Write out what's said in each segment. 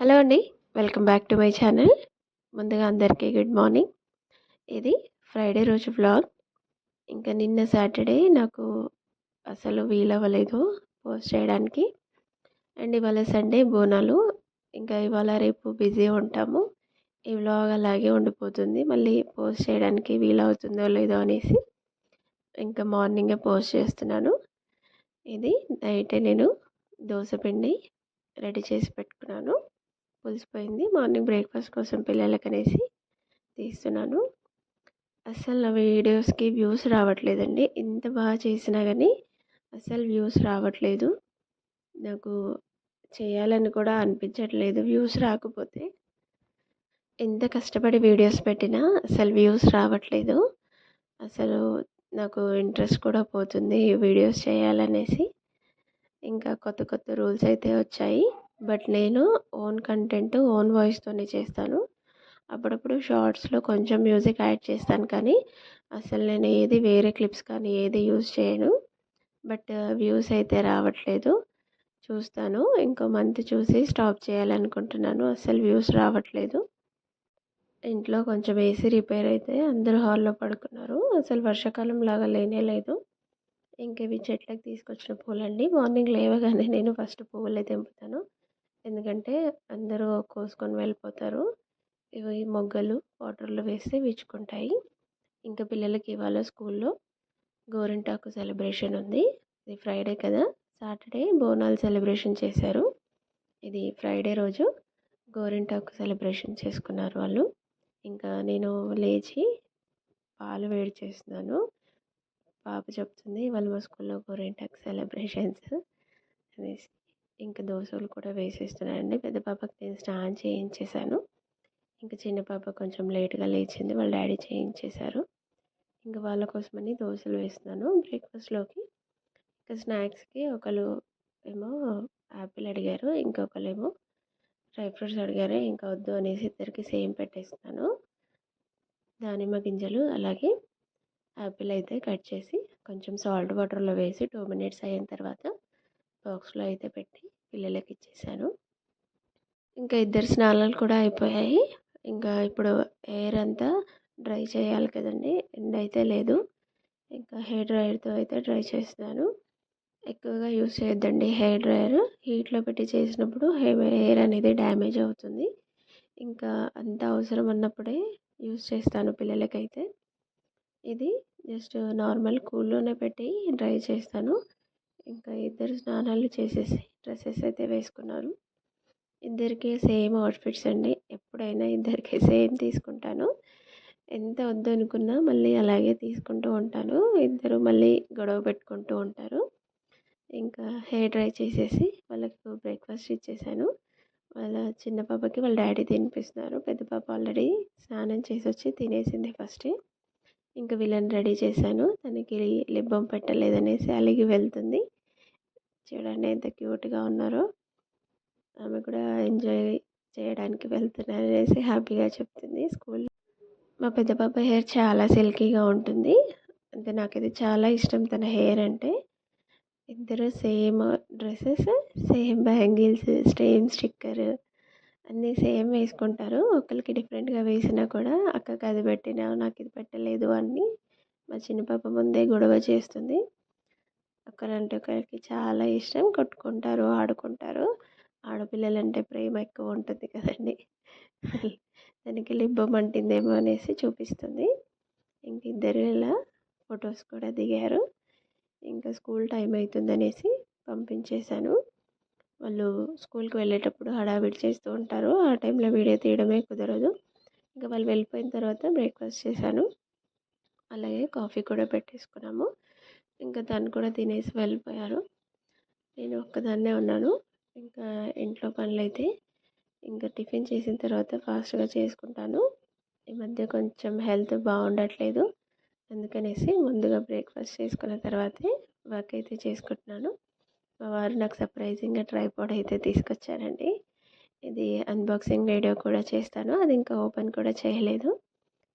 Hello అండి. Welcome back to my channel. ముందుగా అందరికీ గుడ్ మార్నింగ్. ఇది ఫ్రైడే రోజు బ్లాగ్ ఇంకా నిన్న సాటర్డే నాకు అసలు వీలవ్వలేదు పోస్ట్ చేయడానికి. అండ్ ఇవాళ సండే బోనాలు. ఇంకా ఇవాళ రేపు బిజీ ఉంటాము. ఈ వ్లాగ్ అలాగే ఉండిపోతుంది. మళ్ళీ పోస్ట్ చేయడానికి వీలవుతుందో లేదో అనేసి ఇంకా మార్నింగే పోస్ట్ చేస్తున్నాను. ఇది నైటే నేను దోశ పిండి రెడీ చేసి పెట్టుకున్నాను. పులిసిపోయింది మార్నింగ్ బ్రేక్ఫాస్ట్ కోసం పిల్లలకి అనేసి తీస్తున్నాను. అసలు నా వీడియోస్కి వ్యూస్ రావట్లేదండి. ఎంత బాగా చేసినా కానీ అసలు వ్యూస్ రావట్లేదు. నాకు చేయాలని కూడా అనిపించట్లేదు వ్యూస్ రాకపోతే. ఎంత కష్టపడి వీడియోస్ పెట్టినా అసలు వ్యూస్ రావట్లేదు. అసలు నాకు ఇంట్రెస్ట్ కూడా పోతుంది వీడియోస్ చేయాలనేసి. ఇంకా కొత్త కొత్త రూల్స్ అయితే వచ్చాయి. బట్ నేను ఓన్ కంటెంట్ ఓన్ వాయిస్తోనే చేస్తాను. అప్పుడప్పుడు షార్ట్స్లో కొంచెం మ్యూజిక్ యాడ్ చేస్తాను కానీ అసలు నేను ఏది వేరే క్లిప్స్ కానీ ఏది యూజ్ చేయను. బట్ వ్యూస్ అయితే రావట్లేదు. చూస్తాను. ఇంకో మంత్ చూసి స్టాప్ చేయాలనుకుంటున్నాను. అసలు వ్యూస్ రావట్లేదు. ఇంట్లో కొంచెం ఏసీ రిపేర్ అయితే అందరూ హాల్లో పడుకున్నారు. అసలు వర్షాకాలం లాగా లేనే లేదు. ఇంక ఇవి చెట్లకు తీసుకొచ్చిన పూలండి మార్నింగ్ లేవగానే నేను ఫస్ట్ పువ్వులే తెంపుతాను. ఎందుకంటే అందరూ కోసుకొని వెళ్ళిపోతారు. ఇవి మొగ్గలు వాటర్లో వేస్తే విచ్చుకుంటాయి ఇంకా పిల్లలకి ఇవాళ స్కూల్లో గోరింటాకు సెలబ్రేషన్ ఉంది. ఇది ఫ్రైడే కదా. సాటర్డే బోనాలు సెలబ్రేషన్ చేశారు. ఇది ఫ్రైడే రోజు గోరింటాకు సెలబ్రేషన్ చేసుకున్నారు వాళ్ళు. ఇంకా నేను లేచి పాలు వేడి చేస్తున్నాను. పాప చెప్తుంది వాళ్ళు మా స్కూల్లో గోరింటాకు సెలబ్రేషన్స్ అనేసి. ఇంకా దోశలు కూడా వేసేస్తున్నానండి. పెద్ద పాపకి నేను స్నానం చేయించేశాను. ఇంకా చిన్న పాప కొంచెం లేట్గా లేచింది. వాళ్ళ డాడీ చేయించేశారు. ఇంకా వాళ్ళ కోసమని దోశలు వేస్తున్నాను. బ్రేక్ఫాస్ట్లోకి ఇంకా స్నాక్స్కి ఒకరు ఏమో యాపిల్ అడిగారు. ఇంకొకరు ఏమో డ్రై ఫ్రూట్స్ అడిగారు. ఇంకా వద్దు అనేసి ఇద్దరికి సేమ్ పెట్టేస్తున్నాను. దానిమ్మ గింజలు అలాగే యాపిల్ అయితే కట్ చేసి కొంచెం సాల్ట్ వాటర్లో వేసి టూ మినిట్స్ అయిన తర్వాత బాక్స్లో అయితే పెట్టి పిల్లలకి ఇచ్చేసాను. ఇంకా ఇద్దరు స్నానాలు కూడా అయిపోయాయి. ఇంకా ఇప్పుడు హెయిర్ అంతా డ్రై చేయాలి కదండి ఎండ్ అయితే లేదు. ఇంకా హెయిర్ డ్రైయర్తో అయితే డ్రై చేస్తున్నాను. ఎక్కువగా యూస్ చేయొద్దండి హెయిర్ డ్రైయర్. హీట్లో పెట్టి చేసినప్పుడు హెయిర్ అనేది డ్యామేజ్ అవుతుంది. ఇంకా అంత అవసరం అన్నప్పుడే యూస్ చేస్తాను పిల్లలకైతే. ఇది జస్ట్ నార్మల్ కూల్లోనే పెట్టి డ్రై చేస్తాను. ఇంకా ఇద్దరు స్నానాలు చేసేసి డ్రెస్సెస్ అయితే వేసుకున్నారు. ఇద్దరికి సేమ్ అవుట్ఫిట్స్ అండి. ఎప్పుడైనా ఇద్దరికి సేమ్ తీసుకుంటాను. ఎంత వద్దు అనుకున్నా మళ్ళీ అలాగే తీసుకుంటూ ఉంటాను. ఇద్దరు మళ్ళీ గొడవ పెట్టుకుంటూ ఉంటారు. ఇంకా హెయిర్ డ్రై చేసేసి వాళ్ళకు బ్రేక్ఫాస్ట్ ఇచ్చేసాను. వాళ్ళ చిన్న పాపకి వాళ్ళ డాడీ తినిపిస్తున్నారు. పెద్ద పాప ఆల్రెడీ స్నానం చేసి వచ్చి తినేసింది ఫస్ట్. ఇంకా వీళ్ళని రెడీ చేశాను. తనకి లిబ్బం పెట్టలేదనేసి అలిగి వెళ్తుంది. చూడండి ఎంత క్యూట్గా ఉన్నారో. ఆమె కూడా ఎంజాయ్ చేయడానికి వెళ్తున్నాను అనేసి హ్యాపీగా చెప్తుంది స్కూల్. మా పెద్ద పాప హెయిర్ చాలా సిల్కీగా ఉంటుంది. అంటే నాకు ఇది చాలా ఇష్టం తన హెయిర్ అంటే. ఇద్దరు same dresses same bangles same sticker అన్నీ సేమ్ వేసుకుంటారు. ఒకరికి డిఫరెంట్గా వేసినా కూడా అక్కకి అది పెట్టినా నాకు ఇది పెట్టలేదు అని మా చిన్న పాప ముందే గొడవ చేస్తుంది. ఒకరంటే ఒకరికి చాలా ఇష్టం కొట్టుకుంటారు ఆడుకుంటారు. ఆడపిల్లలంటే ప్రేమ ఎక్కువ ఉంటుంది కదండి. దానికి లిబ్బం అంటిందేమో అనేసి చూపిస్తుంది. ఇంక ఇద్దరు ఇలా ఫొటోస్ కూడా దిగారు. ఇంకా స్కూల్ టైం అవుతుందనేసి పంపించేశాను. వాళ్ళు స్కూల్కి వెళ్ళేటప్పుడు హడావిడి చేస్తూ ఉంటారు. ఆ టైంలో వీడియో తీయడమే కుదరదు. ఇంకా వాళ్ళు వెళ్ళిపోయిన తర్వాత బ్రేక్ఫాస్ట్ చేశాను. అలాగే కాఫీ కూడా పెట్టేసుకున్నాము. ఇంకా తను కూడా తినేసి వెళ్ళిపోయారు. నేను ఒక్కదాన్నే ఉన్నాను. ఇంకా ఇంట్లో పనులైతే ఇంకా టిఫిన్ చేసిన తర్వాత ఫాస్ట్గా చేసుకుంటాను. ఈ మధ్య కొంచెం హెల్త్ బాగుండట్లేదు అందుకనేసి ముందుగా బ్రేక్ఫాస్ట్ చేసుకున్న తర్వాతే వర్క్ అయితే చేసుకుంటున్నాను. మా వారు నాకు సర్ప్రైజింగ్గా ట్రైపాడ్ అయితే తీసుకొచ్చారండి. ఇది అన్బాక్సింగ్ వీడియో కూడా చేస్తాను. అది ఇంకా ఓపెన్ కూడా చేయలేదు.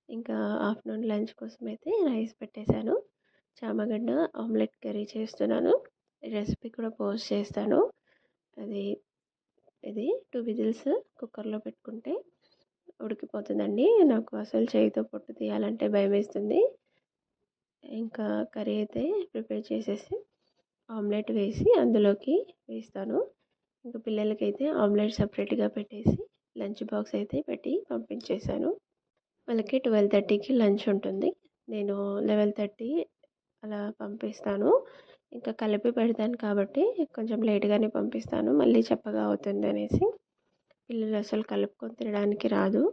ఇంకా ఆఫ్టర్నూన్ లంచ్ కోసం అయితే రైస్ పెట్టేశాను. చామగడ్డ ఆమ్లెట్ కర్రీ చేస్తున్నాను. రెసిపీ కూడా పోస్ట్ చేస్తాను. అది ఇది టూ విజిల్స్ కుక్కర్లో పెట్టుకుంటే ఉడికిపోతుందండి. నాకు అసలు చేయితో పొట్టు తీయాలంటే భయం వేస్తుంది ఇంకా కర్రీ అయితే ప్రిపేర్ చేసేసి ఆమ్లెట్ వేసి అందులోకి వేస్తాను. ఇంకా పిల్లలకైతే ఆమ్లెట్ సపరేట్గా పెట్టేసి లంచ్ బాక్స్ అయితే పెట్టి పంపించేశాను. వాళ్ళకి ట్వెల్వ్ థర్టీకి లంచ్ ఉంటుంది. నేను లెవెన్ థర్టీ అలా పంపిస్తాను. ఇంకా కలిపి పెడతాను కాబట్టి కొంచెం లేట్గానే పంపిస్తాను. మళ్ళీ చెప్పగా అవుతుంది అనేసి. పిల్లలు అసలు కలుపుకొని తినడానికి రాదు.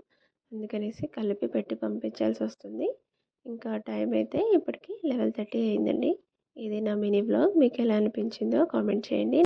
అందుకనేసి కలిపి పెట్టి పంపించాల్సి వస్తుంది. ఇంకా టైం అయితే ఇప్పటికి లెవెన్ థర్టీ అయిందండి. ఇది నా మినీ బ్లాగ్ మీకు ఎలా అనిపించిందో కామెంట్ చేయండి.